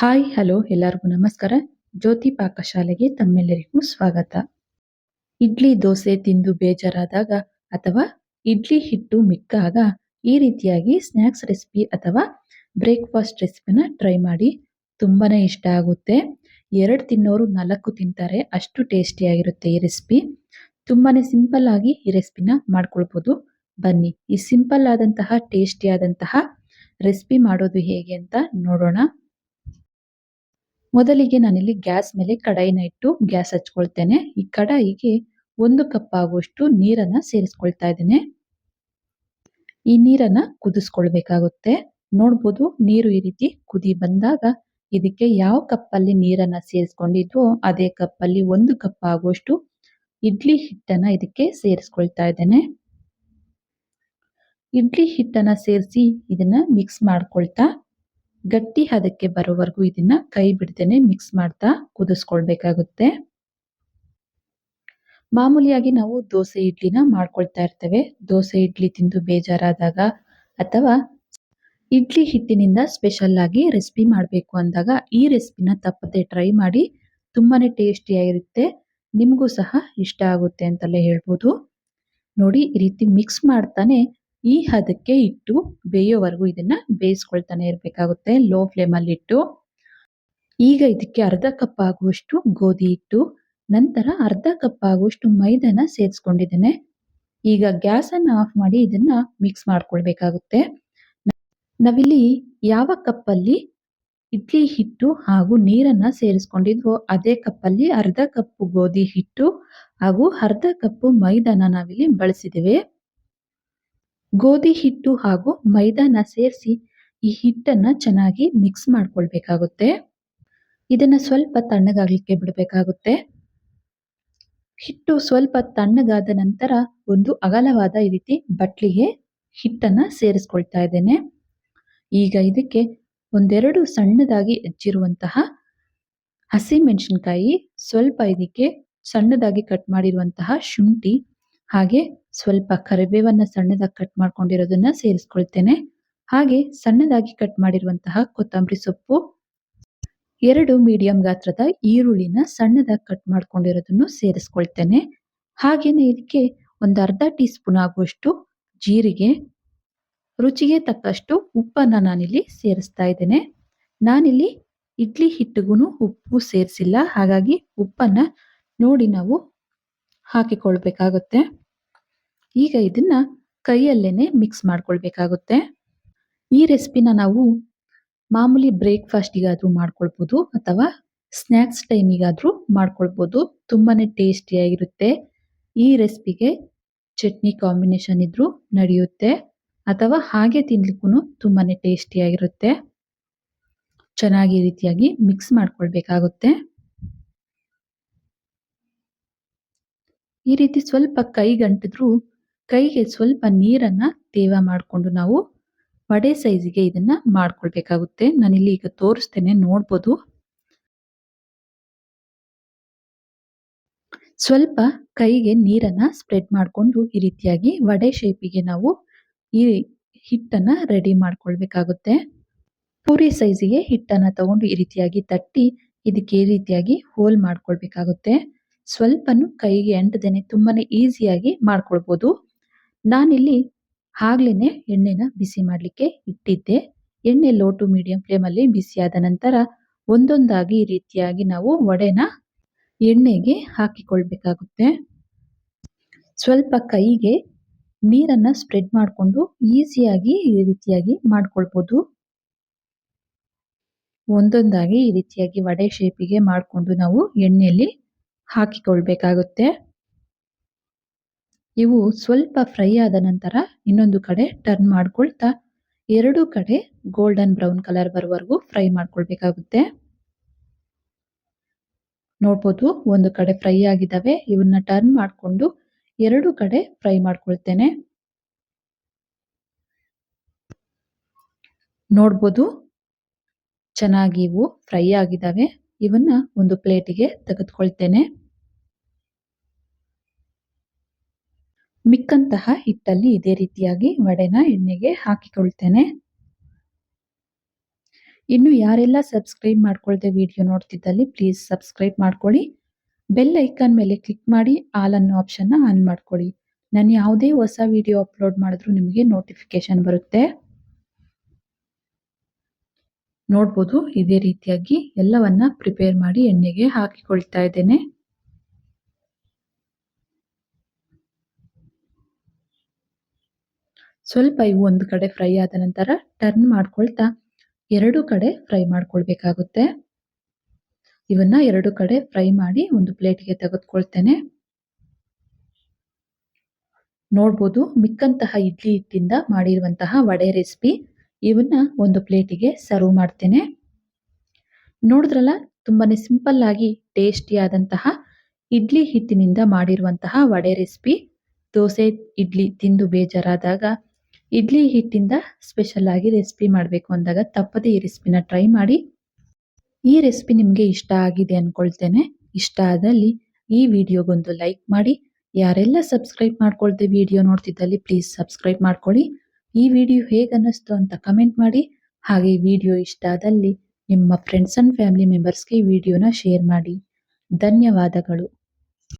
Hi, hello, ಎಲ್ಲರಿಗೂ ನಮಸ್ಕಾರ. ಜ್ಯೋತಿ ಪಾಕಶಾಲೆಗೆ ತಮ್ಮೆಲ್ಲರಿಗೂ ಸ್ವಾಗತ. ಇಡ್ಲಿ ದೋಸೆ ತಿಂದು ಬೇಜಾರಾದಾಗ ಅಥವಾ ಇಡ್ಲಿ ಹಿಟ್ಟು ಮಿಕ್ಕಾಗ ಈ ರೀತಿಯಾಗಿ ಸ್ನ್ಯಾಕ್ಸ್ ರೆಸಿಪಿ ಅಥವಾ ಬ್ರೇಕ್ಫಾಸ್ಟ್ ರೆಸಿಪಿನ ಟ್ರೈ ಮಾಡಿ ತುಂಬಾನೇ ಇಷ್ಟ ಆಗುತ್ತೆ. ಎರಡು ತಿನ್ನೋರು ನಾಲ್ಕು ತಿಂತಾರೆ, ಅಷ್ಟು ಟೇಸ್ಟಿಯಾಗಿರುತ್ತೆ ಈ ರೆಸಿಪಿ. ತುಂಬಾನೇ ಸಿಂಪಲ್ ಆಗಿ ಈ ರೆಸಿಪಿನ ಮಾಡ್ಕೊಳ್ಬೋದು. ಬನ್ನಿ, ಈ ಸಿಂಪಲ್ ಆದಂತಹ ಟೇಸ್ಟಿ ಆದಂತಹ ರೆಸಿಪಿ ಮಾಡೋದು ಹೇಗೆ ಅಂತ ನೋಡೋಣ. ಮೊದಲಿಗೆ ನಾನಿಲ್ಲಿ ಗ್ಯಾಸ್ ಮೇಲೆ ಕಡಾಯಿನ ಇಟ್ಟು ಗ್ಯಾಸ್ ಹಚ್ಕೊಳ್ತೇನೆ. ಈ ಕಡಾಯಿಗೆ ಒಂದು ಕಪ್ ಆಗುವಷ್ಟು ನೀರನ್ನ ಸೇರಿಸ್ಕೊಳ್ತಾ ಇದ್ದೇನೆ. ಈ ನೀರನ್ನ ಕುದಿಸ್ಕೊಳ್ಬೇಕಾಗುತ್ತೆ. ನೋಡ್ಬೋದು ನೀರು ಈ ರೀತಿ ಕುದಿ ಬಂದಾಗ ಇದಕ್ಕೆ ಯಾವ ಕಪ್ ಅಲ್ಲಿ ನೀರನ್ನ ಸೇರಿಸ್ಕೊಂಡಿದ್ವೋ ಅದೇ ಕಪ್ ಅಲ್ಲಿ ಒಂದು ಕಪ್ ಆಗುವಷ್ಟು ಇಡ್ಲಿ ಹಿಟ್ಟನ್ನ ಇದಕ್ಕೆ ಸೇರಿಸ್ಕೊಳ್ತಾ ಇದ್ದೇನೆ. ಇಡ್ಲಿ ಹಿಟ್ಟನ್ನ ಸೇರಿಸಿ ಇದನ್ನ ಮಿಕ್ಸ್ ಮಾಡ್ಕೊಳ್ತಾ ಗಟ್ಟಿ ಹದಕ್ಕೆ ಬರೋವರೆಗೂ ಇದನ್ನ ಕೈ ಬಿಡ್ದೇನೆ ಮಿಕ್ಸ್ ಮಾಡ್ತಾ ಕುದಿಸ್ಕೊಳ್ಬೇಕಾಗುತ್ತೆ. ಮಾಮೂಲಿಯಾಗಿ ನಾವು ದೋಸೆ ಇಡ್ಲಿನ ಮಾಡ್ಕೊಳ್ತಾ ಇರ್ತೇವೆ. ದೋಸೆ ಇಡ್ಲಿ ತಿಂದು ಬೇಜಾರಾದಾಗ ಅಥವಾ ಇಡ್ಲಿ ಹಿಟ್ಟಿನಿಂದ ಸ್ಪೆಷಲ್ ಆಗಿ ರೆಸಿಪಿ ಮಾಡಬೇಕು ಅಂದಾಗ ಈ ರೆಸಿಪಿನ ತಪ್ಪದೆ ಟ್ರೈ ಮಾಡಿ ತುಂಬಾನೇ ಟೇಸ್ಟಿಯಾಗಿರುತ್ತೆ ನಿಮಗೂ ಸಹ ಇಷ್ಟ ಆಗುತ್ತೆ ಅಂತಲೇ ಹೇಳ್ಬೋದು. ನೋಡಿ, ಈ ರೀತಿ ಮಿಕ್ಸ್ ಮಾಡ್ತಾನೆ ಈ ಹದಕ್ಕೆ ಇಟ್ಟು ಬೇಯೋವರೆಗೂ ಇದನ್ನ ಬೇಯಿಸ್ಕೊಳ್ತಾನೆ ಇರಬೇಕಾಗುತ್ತೆ. ಲೋ ಫ್ಲೇಮಲ್ಲಿ ಇಟ್ಟು, ಈಗ ಇದಕ್ಕೆ ಅರ್ಧ ಕಪ್ ಆಗುವಷ್ಟು ಗೋಧಿ ಹಿಟ್ಟು, ನಂತರ ಅರ್ಧ ಕಪ್ ಆಗುವಷ್ಟು ಮೈದಾನ ಸೇರಿಸ್ಕೊಂಡಿದ್ದೇನೆ ಈಗ ಗ್ಯಾಸ್ ಅನ್ನ ಆಫ್ ಮಾಡಿ ಇದನ್ನ ಮಿಕ್ಸ್ ಮಾಡ್ಕೊಳ್ಬೇಕಾಗುತ್ತೆ. ನಾವಿಲ್ಲಿ ಯಾವ ಕಪ್ಪಲ್ಲಿ ಇಡ್ಲಿ ಹಿಟ್ಟು ಹಾಗೂ ನೀರನ್ನ ಸೇರಿಸ್ಕೊಂಡಿದ್ವೋ ಅದೇ ಕಪ್ಪಲ್ಲಿ ಅರ್ಧ ಕಪ್ ಗೋಧಿ ಹಿಟ್ಟು ಹಾಗೂ ಅರ್ಧ ಕಪ್ ಮೈದಾನ ನಾವಿಲ್ಲಿ ಬಳಸಿದ್ದೇವೆ. ಗೋಧಿ ಹಿಟ್ಟು ಹಾಗೂ ಮೈದಾನ ಸೇರಿಸಿ ಈ ಹಿಟ್ಟನ್ನ ಚೆನ್ನಾಗಿ ಮಿಕ್ಸ್ ಮಾಡ್ಕೊಳ್ಬೇಕಾಗುತ್ತೆ. ಇದನ್ನ ಸ್ವಲ್ಪ ತಣ್ಣಗಾಗ್ಲಿಕ್ಕೆ ಬಿಡಬೇಕಾಗುತ್ತೆ. ಹಿಟ್ಟು ಸ್ವಲ್ಪ ತಣ್ಣಗಾದ ನಂತರ ಒಂದು ಅಗಲವಾದ ಈ ರೀತಿ ಬಟ್ಲಿಗೆ ಹಿಟ್ಟನ್ನ ಸೇರಿಸ್ಕೊಳ್ತಾ ಇದ್ದೇನೆ. ಈಗ ಇದಕ್ಕೆ ಒಂದೆರಡು ಸಣ್ಣದಾಗಿ ಹೆಚ್ಚಿರುವಂತಹ ಹಸಿ ಮೆಣಸಿನಕಾಯಿ, ಸ್ವಲ್ಪ ಇದಕ್ಕೆ ಸಣ್ಣದಾಗಿ ಕಟ್ ಮಾಡಿರುವಂತಹ ಶುಂಠಿ ಹಾಗೆ ಸ್ವಲ್ಪ ಕರಿಬೇವನ್ನ ಸಣ್ಣದಾಗಿ ಕಟ್ ಮಾಡ್ಕೊಂಡಿರೋದನ್ನ ಸೇರಿಸ್ಕೊಳ್ತೇನೆ. ಹಾಗೆ ಸಣ್ಣದಾಗಿ ಕಟ್ ಮಾಡಿರುವಂತಹ ಕೊತ್ತಂಬರಿ ಸೊಪ್ಪು, ಎರಡು ಮೀಡಿಯಂ ಗಾತ್ರದ ಈರುಳ್ಳಿನ ಸಣ್ಣದಾಗಿ ಕಟ್ ಮಾಡ್ಕೊಂಡಿರೋದನ್ನು ಸೇರಿಸ್ಕೊಳ್ತೇನೆ. ಹಾಗೇನೆ ಇದಕ್ಕೆ ಒಂದು ಅರ್ಧ ಟೀ ಸ್ಪೂನ್ ಆಗುವಷ್ಟು ಜೀರಿಗೆ, ರುಚಿಗೆ ತಕ್ಕಷ್ಟು ಉಪ್ಪನ್ನ ನಾನಿಲ್ಲಿ ಸೇರಿಸ್ತಾ ಇದ್ದೇನೆ. ನಾನಿಲ್ಲಿ ಇಡ್ಲಿ ಹಿಟ್ಟಿಗೂ ಉಪ್ಪು ಸೇರಿಸಿಲ್ಲ, ಹಾಗಾಗಿ ಉಪ್ಪನ್ನ ನೋಡಿ ನಾವು ಹಾಕಿಕೊಳ್ಬೇಕಾಗುತ್ತೆ. ಈಗ ಇದನ್ನ ಕೈಯಲ್ಲೇನೆ ಮಿಕ್ಸ್ ಮಾಡ್ಕೊಳ್ಬೇಕಾಗುತ್ತೆ. ಈ ರೆಸಿಪಿನ ನಾವು ಮಾಮೂಲಿ ಬ್ರೇಕ್ಫಾಸ್ಟಿಗಾದರೂ ಮಾಡ್ಕೊಳ್ಬೋದು ಅಥವಾ ಸ್ನ್ಯಾಕ್ಸ್ ಟೈಮಿಗಾದರೂ ಮಾಡ್ಕೊಳ್ಬೋದು. ತುಂಬಾನೇ ಟೇಸ್ಟಿಯಾಗಿರುತ್ತೆ ಈ ರೆಸಿಪಿಗೆ ಚಟ್ನಿ ಕಾಂಬಿನೇಷನ್ ಇದ್ರೂ ನಡೆಯುತ್ತೆ. ಅಥವಾ ಹಾಗೆ ತಿನ್ಲಿಕ್ಕೂ ತುಂಬಾನೇ ಟೇಸ್ಟಿಯಾಗಿರುತ್ತೆ ಚೆನ್ನಾಗಿ ರೀತಿಯಾಗಿ ಮಿಕ್ಸ್ ಮಾಡ್ಕೊಳ್ಬೇಕಾಗುತ್ತೆ. ಈ ರೀತಿ ಸ್ವಲ್ಪ ಕೈಗಂಟಿದ್ರು ಕೈಗೆ ಸ್ವಲ್ಪ ನೀರನ್ನ ತೇವ ಮಾಡಿಕೊಂಡು ನಾವು ವಡೆ ಸೈಜಿಗೆ ಇದನ್ನು ಮಾಡ್ಕೊಳ್ಬೇಕಾಗುತ್ತೆ. ನಾನಿಲ್ಲಿ ಈಗ ತೋರಿಸ್ತೇನೆ, ನೋಡ್ಬೋದು. ಸ್ವಲ್ಪ ಕೈಗೆ ನೀರನ್ನ ಸ್ಪ್ರೆಡ್ ಮಾಡಿಕೊಂಡು ಈ ರೀತಿಯಾಗಿ ವಡೆ ಶೇಪಿಗೆ ನಾವು ಈ ಹಿಟ್ಟನ್ನ ರೆಡಿ ಮಾಡ್ಕೊಳ್ಬೇಕಾಗುತ್ತೆ. ಪೂರಿ ಸೈಜಿಗೆ ಹಿಟ್ಟನ್ನ ತಗೊಂಡು ಈ ರೀತಿಯಾಗಿ ತಟ್ಟಿ ಇದಕ್ಕೆ ಈ ರೀತಿಯಾಗಿ ಹೋಲ್ ಮಾಡ್ಕೊಳ್ಬೇಕಾಗುತ್ತೆ. ಸ್ವಲ್ಪನು ಕೈಗೆ ಅಂಟದೇನೆ ತುಂಬಾನೇ ಈಸಿಯಾಗಿ ಮಾಡ್ಕೊಳ್ಬೋದು. ನಾನಿಲ್ಲಿ ಆಗ್ಲೇನೆ ಎಣ್ಣೆನ ಬಿಸಿ ಮಾಡಲಿಕ್ಕೆ ಇಟ್ಟಿದ್ದೆ. ಎಣ್ಣೆ ಲೋ ಟು ಮೀಡಿಯಂ ಫ್ಲೇಮಲ್ಲಿ ಬಿಸಿಯಾದ ನಂತರ ಒಂದೊಂದಾಗಿ ಈ ರೀತಿಯಾಗಿ ನಾವು ವಡೆನ ಎಣ್ಣೆಗೆ ಹಾಕಿಕೊಳ್ಬೇಕಾಗುತ್ತೆ. ಸ್ವಲ್ಪ ಕೈಗೆ ನೀರನ್ನ ಸ್ಪ್ರೆಡ್ ಮಾಡಿಕೊಂಡು ಈಸಿಯಾಗಿ ಈ ರೀತಿಯಾಗಿ ಮಾಡ್ಕೊಳ್ಬೋದು. ಒಂದೊಂದಾಗಿ ಈ ರೀತಿಯಾಗಿ ವಡೆ ಶೇಪಿಗೆ ಮಾಡಿಕೊಂಡು ನಾವು ಎಣ್ಣೆಯಲ್ಲಿ ಹಾಕಿಕೊಳ್ಬೇಕಾಗುತ್ತೆ. ಇವು ಸ್ವಲ್ಪ ಫ್ರೈ ಆದ ನಂತರ ಇನ್ನೊಂದು ಕಡೆ ಟರ್ನ್ ಮಾಡ್ಕೊಳ್ತಾ ಎರಡು ಕಡೆ ಗೋಲ್ಡನ್ ಬ್ರೌನ್ ಕಲರ್ ಬರುವವರೆಗೂ ಫ್ರೈ ಮಾಡ್ಕೊಳ್ಬೇಕಾಗುತ್ತೆ. ನೋಡ್ಬೋದು ಒಂದು ಕಡೆ ಫ್ರೈ ಆಗಿದ್ದಾವೆ ಇವನ್ನ ಟರ್ನ್ ಮಾಡಿಕೊಂಡು ಎರಡು ಕಡೆ ಫ್ರೈ ಮಾಡ್ಕೊಳ್ತೇನೆ. ನೋಡ್ಬೋದು ಚೆನ್ನಾಗಿ ಇವು ಫ್ರೈ ಆಗಿದ್ದಾವೆ ಇವನ್ನ ಒಂದು ಪ್ಲೇಟಿಗೆ ತೆಗೆದುಕೊಳ್ತೇನೆ. ಮಿಕ್ಕಂತಹ ಹಿಟ್ಟಲ್ಲಿ ಇದೇ ರೀತಿಯಾಗಿ ವಡೆನ ಎಣ್ಣೆಗೆ ಹಾಕಿಕೊಳ್ತೇನೆ. ಇನ್ನು ಯಾರೆಲ್ಲ ಸಬ್ಸ್ಕ್ರೈಬ್ ಮಾಡ್ಕೊಳ್ದೆ ವಿಡಿಯೋ ನೋಡ್ತಿದ್ದಲ್ಲಿ ಪ್ಲೀಸ್ ಸಬ್ಸ್ಕ್ರೈಬ್ ಮಾಡ್ಕೊಳ್ಳಿ. ಬೆಲ್ ಐಕಾನ್ ಮೇಲೆ ಕ್ಲಿಕ್ ಮಾಡಿ ಆಲ್ ಅನ್ನೋ ಆಪ್ಷನ್ನ ಆನ್ ಮಾಡ್ಕೊಳ್ಳಿ. ನಾನು ಯಾವುದೇ ಹೊಸ ವಿಡಿಯೋ ಅಪ್ಲೋಡ್ ಮಾಡಿದ್ರು ನಿಮಗೆ ನೋಟಿಫಿಕೇಶನ್ ಬರುತ್ತೆ. ನೋಡ್ಬೋದು, ಇದೇ ರೀತಿಯಾಗಿ ಎಲ್ಲವನ್ನ ಪ್ರಿಪೇರ್ ಮಾಡಿ ಎಣ್ಣೆಗೆ ಹಾಕಿಕೊಳ್ತಾ ಇದ್ದೇನೆ. ಸ್ವಲ್ಪ ಇವು ಒಂದು ಕಡೆ ಫ್ರೈ ಆದ ನಂತರ ಟರ್ನ್ ಮಾಡ್ಕೊಳ್ತಾ ಎರಡು ಕಡೆ ಫ್ರೈ ಮಾಡ್ಕೊಳ್ಬೇಕಾಗುತ್ತೆ. ಇವನ್ನ ಎರಡು ಕಡೆ ಫ್ರೈ ಮಾಡಿ ಒಂದು ಪ್ಲೇಟ್ಗೆ ತೆಗೆದುಕೊಳ್ತೇನೆ. ನೋಡ್ಬೋದು ಮಿಕ್ಕಂತಹ ಇಡ್ಲಿ ಹಿಟ್ಟಿಂದ ಮಾಡಿರುವಂತಹ ವಡೆ ರೆಸಿಪಿ ಇವನ್ನ ಒಂದು ಪ್ಲೇಟಿಗೆ ಸರ್ವ್ ಮಾಡ್ತೇನೆ. ನೋಡಿದ್ರಲ್ಲ, ತುಂಬಾನೇ ಸಿಂಪಲ್ ಆಗಿ ಟೇಸ್ಟಿ ಆದಂತಹ ಇಡ್ಲಿ ಹಿಟ್ಟಿನಿಂದ ಮಾಡಿರುವಂತಹ ವಡೆ ರೆಸಿಪಿ ದೋಸೆ, ಇಡ್ಲಿ ತಿಂದು ಬೇಜಾರಾದಾಗ ಇಡ್ಲಿ ಹಿಟ್ಟಿಂದ ಸ್ಪೆಷಲ್ ಆಗಿ ರೆಸಿಪಿ ಮಾಡಬೇಕು ಅಂದಾಗ ತಪ್ಪದೇ ಈ ರೆಸಿಪಿನ ಟ್ರೈ ಮಾಡಿ. ಈ ರೆಸಿಪಿ ನಿಮಗೆ ಇಷ್ಟ ಆಗಿದೆ ಅಂದ್ಕೊಳ್ತೇನೆ ಇಷ್ಟ ಆದಲ್ಲಿ ಈ ವಿಡಿಯೋಗೊಂದು ಲೈಕ್ ಮಾಡಿ. ಯಾರೆಲ್ಲ ಸಬ್ಸ್ಕ್ರೈಬ್ ಮಾಡ್ಕೊಳ್ದೆ ವಿಡಿಯೋ ನೋಡ್ತಿದ್ದಲ್ಲಿ ಪ್ಲೀಸ್ ಸಬ್ಸ್ಕ್ರೈಬ್ ಮಾಡ್ಕೊಳ್ಳಿ. ಈ ವಿಡಿಯೋ ಹೇಗೆ ಅನ್ನಿಸ್ತು ಅಂತ ಕಮೆಂಟ್ ಮಾಡಿ. ಹಾಗೆ ವಿಡಿಯೋ ಇಷ್ಟ ಆದಲ್ಲಿ ನಿಮ್ಮ ಫ್ರೆಂಡ್ಸ್ ಆ್ಯಂಡ್ ಫ್ಯಾಮಿಲಿ ಮೆಂಬರ್ಸ್ಗೆ ಈ ವಿಡಿಯೋನ ಶೇರ್ ಮಾಡಿ. ಧನ್ಯವಾದಗಳು.